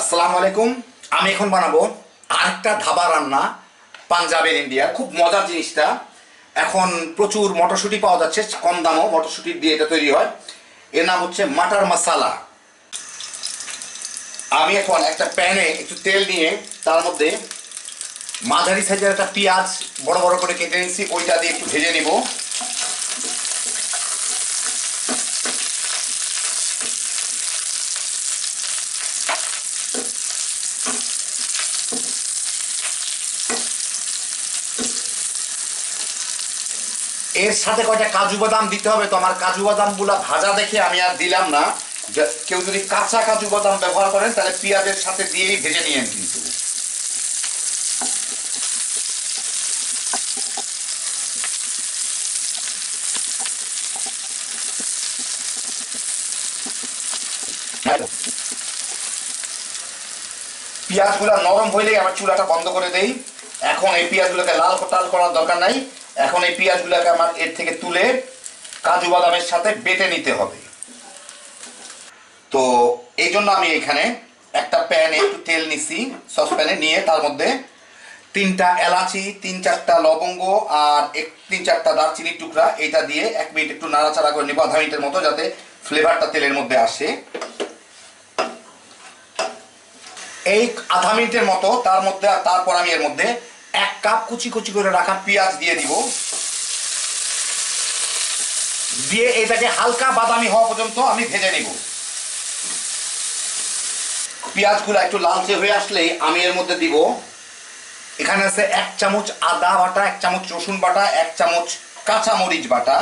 আসসালামু আলাইকুম। আমি এখন বানাবো আরেকটা ধাবা রান্না পাঞ্জাবের ইন্ডিয়া খুব মজার জিনিসটা। এখন প্রচুর মটরশুঁটি পাওয়া যাচ্ছে, কম দামও মটরশুঁটি দিয়ে এটা তৈরি হয়। এর নাম হচ্ছে মাটার মশালা। আমি এখন একটা প্যানে একটু তেল নিয়ে তার মধ্যে মাঝারি সাইজের একটা পেঁয়াজ বড় বড় করে কেটে নিচ্ছি ওইটা দিয়ে একটু ভেজে নিব। এর সাথে কয়টা কাজু বাদাম দিতে হবে? তো আমার কাজু বাদামগুলা ভাজা দেখে আমি আর দিলাম না। কেউ যদি কাঁচা কাজু বাদাম ব্যবহার করেন, তাহলে পেঁয়াজের সাথে দিয়েই ভেজে নিয়েন কিন্তু। পেঁয়াজগুলা নরম হইলেই আমার চুলাটা বন্ধ করে দেই। এখন এই পেঁয়াজগুলোকে লাল টাল করার দরকার নাই। এখন এই পেঁয়াজগুলোকে আমার এর থেকে তুলে কাজু বাদামের সাথে বেটে নিতে হবে। তো এই জন্য আমি এখানে একটা প্যানে একটু তেল নিছি সসপ্যানে নিয়ে তার মধ্যে তিনটা এলাচি, তিন চারটা লবঙ্গ আর এক, তিন চারটা দারচিনির টুকরা, এটা দিয়ে এক মিনিট একটু নাড়াচাড়া করে নিব, আধা মিনিটের মতো যাতে ফ্লেভারটা তেলের মধ্যে আসে। এই আধা মিনিটের মতো তার মধ্যে, তারপর আমি এর মধ্যে এক কাপ কুচি কুচি করে রাখা পেঁয়াজ দিয়ে দিব। দিয়ে এটাকে হালকা বাদামি হওয়া পর্যন্ত আমি ভেজে নিব। পেঁয়াজগুলো একটু লালচে হয়ে আসলেই আমি এর মধ্যে দিব। এখানে আছে এক চামচ আদা বাটা, এক চামচ রসুন বাটা, এক চামচ কাঁচা মরিচ বাটা।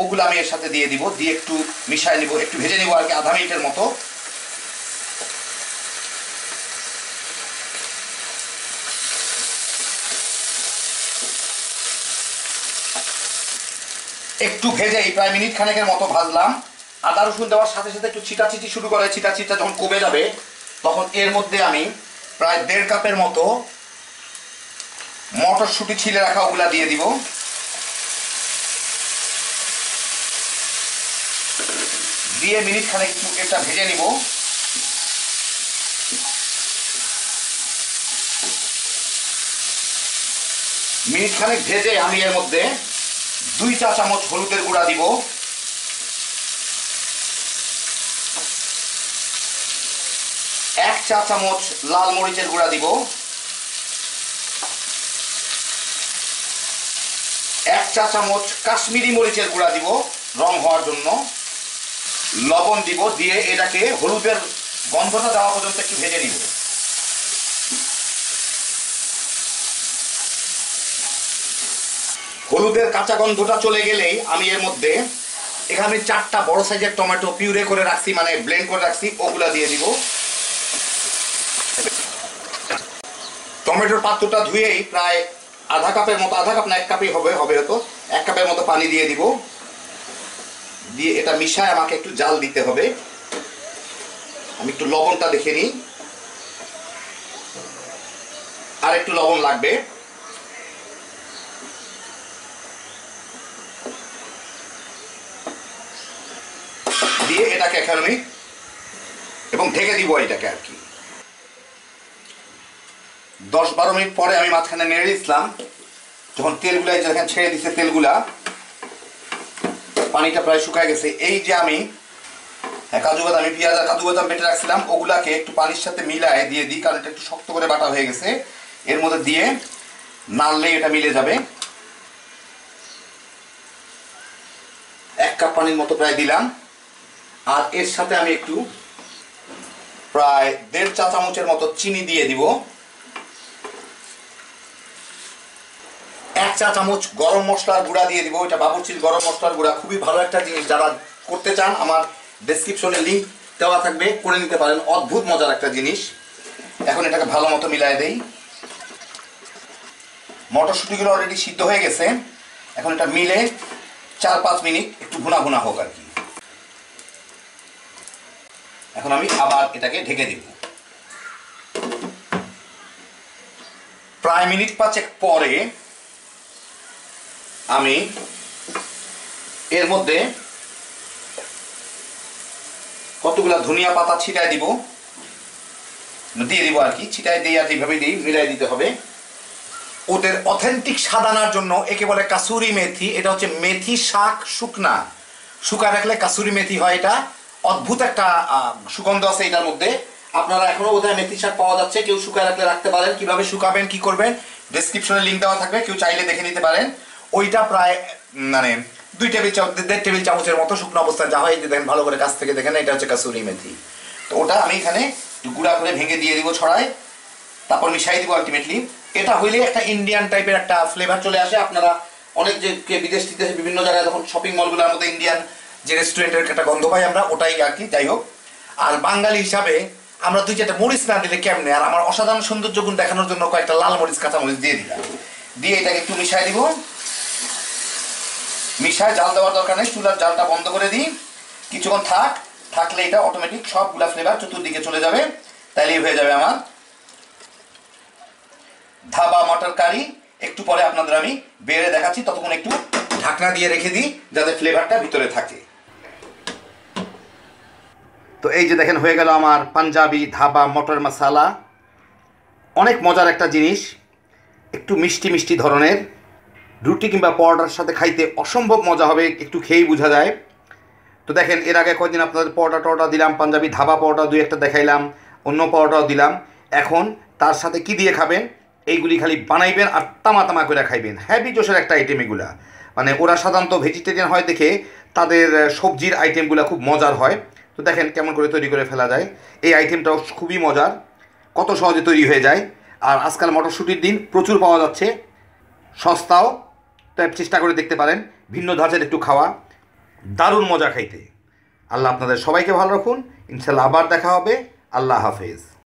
ওগুলো আমি এর সাথে দিয়ে দিব, দিয়ে একটু মিশাই নিব, একটু ভেজে নিব আর কি আধা মিনিটের মতো। একটু ভেজেই প্রায় মিনিট খানেকের মতো ভাজলাম। আদা, রসুন দেওয়ার সাথে সাথে একটু ছিটাছিটি শুরু করে ছিটাছিটা যখন কমে যাবে, তখন এর মধ্যে আমি প্রায় দেড় কাপের মতো মটরশুঁটি ছিলে রাখা ওগুলা দিয়ে দিব। দিয়ে মিনিট খানেক একটু এটা ভেজে নিব। মিনিট খানেক ভেজে আমি এর মধ্যে দুই চা চামচ হলুদের গুঁড়া দিব। এক চা চামচ লাল মরিচের গুঁড়া দিব। এক চা চামচ কাশ্মীরি মরিচের গুঁড়া দিব রং হওয়ার জন্য। লবণ দিব দিয়ে এটাকে হলুদের গন্ধটা দেওয়া পর্যন্ত একটু ভেজে নিব। হলুদের কাঁচা গন্ধটা চলে গেলেই আমি এর মধ্যে এখানে চারটা বড় সাইজের টমেটো পিউরে করে রাখছি মানে ব্লেন্ড করে রাখছি, ওগুলা দিয়ে দিব। টমেটোর পাত্রটা ধুয়েই প্রায় আধা কাপের মতো, আধা কাপ না, এক কাপই হবে হবে হতো এক কাপের মতো পানি দিয়ে দিব। দিয়ে এটা মিশায় আমাকে একটু জাল দিতে হবে। আমি একটু লবণটা দেখে নিই। আর একটু লবণ লাগবে। দিয়ে এটাকে এখন আমি এবং ঢেকে দিব এটাকে আর কি। দশ বারো মিনিট পরে আমি মাঝখানে নেড়ে দিচ্ছিলাম যখন তেলগুলা এই যে ছেড়ে দিচ্ছে তেলগুলা পানিটা প্রায় শুকায় গেছে। এই যে আমি হ্যাঁ, কাজু বাদাম পেঁয়াজ আর কাজু বাদাম বেটে রাখছিলাম ওগুলাকে একটু পানির সাথে মিলায় দিয়ে দিই কারণ এটা একটু শক্ত করে বাটা হয়ে গেছে। এর মধ্যে দিয়ে নাড়লেই এটা মিলে যাবে। এক কাপ পানির মতো প্রায় দিলাম। আর এর সাথে আমি একটু প্রায় দেড় চা চামচের মতো চিনি দিয়ে দিব। এক চা চামচ গরম মশলার গুঁড়া দিয়ে দিব। এটা বাবুর্চির গরম মশলার গুঁড়া খুবই ভালো একটা জিনিস। যারা করতে চান, আমার ডেসক্রিপশনে লিঙ্ক দেওয়া থাকবে, করে নিতে পারেন। অদ্ভুত মজার একটা জিনিস। এখন এটাকে ভালো মতো মিলাই দেই। মটরশুঁটিগুলো অলরেডি সিদ্ধ হয়ে গেছে। এখন এটা মিলে চার পাঁচ মিনিট একটু ভুনা ভুনা হোক আর কি। এখন আমি আবার এটাকে ঢেকে দিব। প্রায় মিনিট পাঁচেক পরে আমি এর মধ্যে কতগুলা ধনিয়া পাতা ছিটায় দিব। দিয়ে দিব আর কি, ছিটাই দিয়ে আর এইভাবে দিই, মিলাই দিতে হবে। ওদের অথেন্টিক স্বাদ আনার জন্য একে বলে কাসুরি মেথি, এটা হচ্ছে মেথি শাক শুকনা। শুকা রাখলে কাসুরি মেথি হয় এটা। অদ্ভুত একটা সুগন্ধ আছে এটার মধ্যে। আপনারা এখনও বোধহয় মেথি শাক পাওয়া যাচ্ছে। কেউ শুকায় রাখলে রাখতে পারেন। কীভাবে শুকাবেন, কি করবেন ডেসক্রিপশনে লিঙ্ক দেওয়া থাকবে। কেউ চাইলে দেখে নিতে পারেন। ওইটা প্রায় মানে দুই টেবিল চামচ দেড় টেবিল চামচের মতো শুকনো অবস্থায় যা হয় দেখেন, ভালো করে কাছ থেকে দেখেন এটা হচ্ছে কাসুরি মেথি। তো ওটা আমি এখানে গুঁড়া করে ভেঙে দিয়ে দিব ছড়ায়। তারপর মিশাই দিব আলটিমেটলি এটা হইলে একটা ইন্ডিয়ান টাইপের একটা ফ্লেভার চলে আসে। আপনারা অনেক যে বিদেশ টিদেশে বিভিন্ন জায়গায় যখন শপিং মলগুলোর মধ্যে ইন্ডিয়ান যে রেস্টুরেন্টের একটা গন্ধ পাই আমরা, ওটাই আর কি, যাই হোক। আর বাঙালি হিসাবে আমরা দুই চারটা মরিচ না দিলে কেমনে? আর আমার অসাধারণ সৌন্দর্য গুণ দেখানোর জন্য কয়েকটা লাল মরিচ, কাঁচা মরিচ দিয়ে দিলাম। দিয়ে এটাকে একটু মিশাই দিব। মিশায় জাল দেওয়ার দরকার নেই, চুলার জালটা বন্ধ করে দিই। কিছুক্ষণ থাক, থাকলে এটা অটোমেটিক সবগুলা ফ্লেভার চতুর্দিকে চলে যাবে। তাইলেই হয়ে যাবে আমার ধাবা মটর কারি। একটু পরে আপনাদের আমি বেড়ে দেখাচ্ছি, ততক্ষণ একটু ঢাকনা দিয়ে রেখে দিই, যাতে ফ্লেভারটা ভিতরে থাকে। তো এই যে দেখেন, হয়ে গেল আমার পাঞ্জাবি, ধাবা, মটর মশালা। অনেক মজার একটা জিনিস, একটু মিষ্টি মিষ্টি ধরনের। রুটি কিংবা পরোটার সাথে খাইতে অসম্ভব মজা হবে, একটু খেয়েই বোঝা যায়। তো দেখেন, এর আগে কয়েকদিন আপনাদের পরোটা টরোটা দিলাম, পাঞ্জাবি, ধাবা পরোটা দুই একটা দেখাইলাম, অন্য পরোটাও দিলাম। এখন তার সাথে কি দিয়ে খাবেন? এইগুলি খালি বানাইবেন আর তামা তামা করে খাইবেন। হ্যাভি জোশের একটা আইটেম এগুলা। মানে ওরা সাধারণত ভেজিটেরিয়ান হয় দেখে তাদের সবজির আইটেমগুলো খুব মজার হয়। তো দেখেন কেমন করে তৈরি করে ফেলা যায়। এই আইটেমটাও খুবই মজার, কত সহজে তৈরি হয়ে যায়। আর আজকাল মটরশুটির দিন প্রচুর পাওয়া যাচ্ছে, সস্তাও, তো চেষ্টা করে দেখতে পারেন, ভিন্ন ধাঁচের একটু খাওয়া, দারুণ মজা খাইতে। আল্লাহ আপনাদের সবাইকে ভালো রাখুন, ইনশাল্লাহ আবার দেখা হবে, আল্লাহ হাফেজ।